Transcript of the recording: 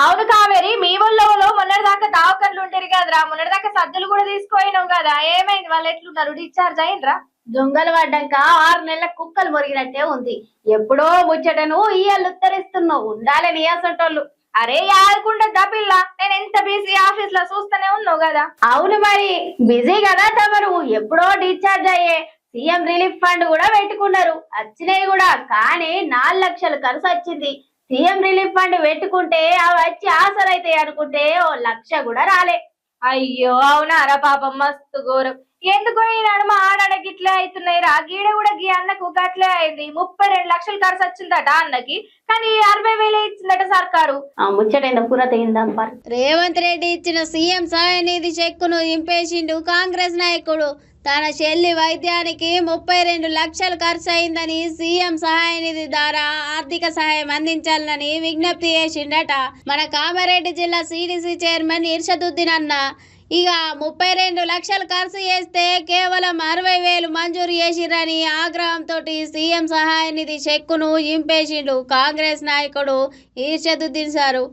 అవును కావేరి మీ ఊళ్ళో మొన్నటి దాకా దావకర్లు ఉంటారు కదరా. మొన్నటి దాకా సద్దులు కూడా తీసుకుపోయినాం కదా. ఏమైంది? వాళ్ళు ఎట్లున్నారు? డిశ్చార్జ్ అయిండ్రా? దొంగలు పడ్డాక ఆరు నెలల కుక్కలు మొరిగినట్టే ఉంది. ఎప్పుడో ముచ్చటను ఇయ్యాలు ఉత్తరిస్తున్నావు. ఉండాలి నియాసంటోళ్ళు అరే ఆదుకుంటే పిల్ల? నేను ఎంత బిజీ ఆఫీస్లో చూస్తూనే ఉన్నావు కదా. అవును మరి. బిజీ కదా తమరు. ఎప్పుడో డిశ్చార్జ్ అయ్యే సీఎం రిలీఫ్ ఫండ్ కూడా పెట్టుకున్నారు. వచ్చినాయి కూడా. కానీ నాలుగు లక్షలు ఖర్చు వచ్చింది. సీఎం రిలీఫ్ ఫండ్ పెట్టుకుంటే అవి వచ్చి ఆసరైతాయి అనుకుంటే ఓ లక్ష కూడా రాలే. అయ్యో అవునా అవునారా పాపం మస్తు ఘోరం. ఎందుకో ఈ నడుమ ఇట్లే అవుతున్నాయి రా. గీడ కూడా గీ అన్నకు గట్లే అయింది. ముప్పై రెండు లక్షలు ఖర్చు వచ్చిందట అన్నకి. కానీ అరవై వేలే ఇచ్చిందట సర్కారు. రేవంత్ రెడ్డి ఇచ్చిన సీఎం సహాయ నిధి చెక్కును ఇంపేసిండు కాంగ్రెస్ నాయకుడు. తన చెల్లి వైద్యానికి ముప్పై రెండు లక్షలు ఖర్చు అయిందని సీఎం సహాయ నిధి ద్వారా ఆర్థిక సహాయం అందించాలని విజ్ఞప్తి చేసిండట. మన కామారెడ్డి జిల్లా సిడిసి చైర్మన్ ఇర్షదుద్దీన్ అన్న. ఇక ముప్పై రెండు లక్షలు ఖర్చు చేస్తే కేవలం అరవై వేలు మంజూరు చేసిరని ఆగ్రహంతో సీఎం సహాయ నిధి చెక్కును ఇంపేసిండు కాంగ్రెస్ నాయకుడు ఈర్షదుద్దీన్ సారు.